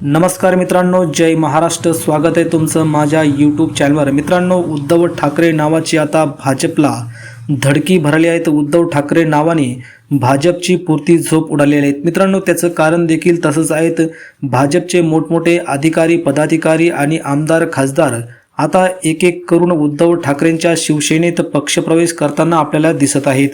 नमस्कार मित्रांनो जय महाराष्ट्र. स्वागत आहे तुमचं माझ्या यूट्यूब चॅनलवर मित्रांनो उद्धव ठाकरे नावाची आता भाजपला धडकी भरली आहे. तर उद्धव ठाकरे नावाने भाजपची पुरती झोप उडालेली आहेत मित्रांनो त्याचं कारण देखील तसंच आहेत भाजपचे मोठमोठे अधिकारी पदाधिकारी आणि आमदार खासदार आता एक एक करून उद्धव ठाकरेंच्या शिवसेनेत पक्षप्रवेश करताना आपल्याला दिसत आहेत.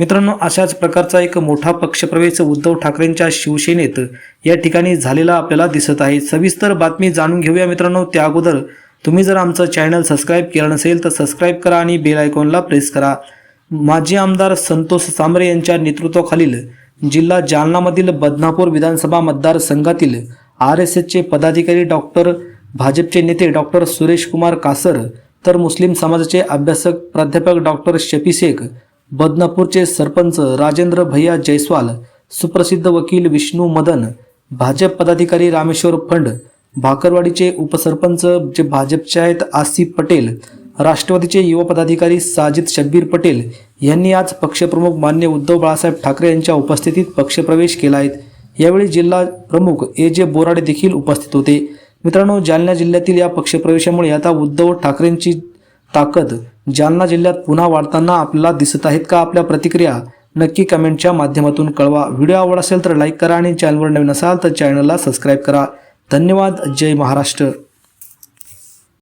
मित्रांनो अशाच प्रकारचा एक मोठा पक्षप्रवेश उद्धव ठाकरेंच्या शिवसेनेत या ठिकाणी झालेला आपल्याला दिसत आहे. सविस्तर बातमी जाणून घेऊया मित्रांनो. त्या अगोदर तुम्ही जर आमचं चॅनल सबस्क्राईब केलं नसेल तर सबस्क्राईब करा आणि बेल आयकॉनला प्रेस करा. माजी आमदार संतोष सांबरे यांच्या नेतृत्वाखालील जिल्हा जालनामधील बदनापूर विधानसभा मतदारसंघातील आर एस एसचे पदाधिकारी डॉक्टर भाजपचे नेते डॉक्टर सुरेश कुमार कासर तर मुस्लिम समाजाचे अभ्यासक प्राध्यापक डॉक्टर शफी शेख बदनापूरचे सरपंच राजेंद्र भैया जयस्वाल सुप्रसिद्ध वकील विष्णू मदन भाजप पदाधिकारी रामेश्वर फंड भाकरवाडीचे उपसरपंच जे भाजपचे आहेत आसिफ पटेल राष्ट्रवादीचे युवा पदाधिकारी साजिद शब्बीर पटेल यांनी आज पक्षप्रमुख मान्य उद्धव बाळासाहेब ठाकरे यांच्या उपस्थितीत पक्षप्रवेश केला आहे. यावेळी जिल्हा प्रमुख ए जे बोराडे देखील उपस्थित होते. मित्रांनो जालना जिल्ह्यातील या पक्षप्रवेशामुळे आता उद्धव ठाकरेंची ताकद जालना जिल्ह्यात पुन्हा वाढताना आपल्याला दिसत आहेत का आपल्या प्रतिक्रिया? नक्की कमेंटच्या माध्यमातून कळवा. व्हिडिओ आवड असेल तर लाईक करा आणि चॅनलवर नवीन असाल तर चॅनलला सबस्क्राईब करा. धन्यवाद. जय महाराष्ट्र.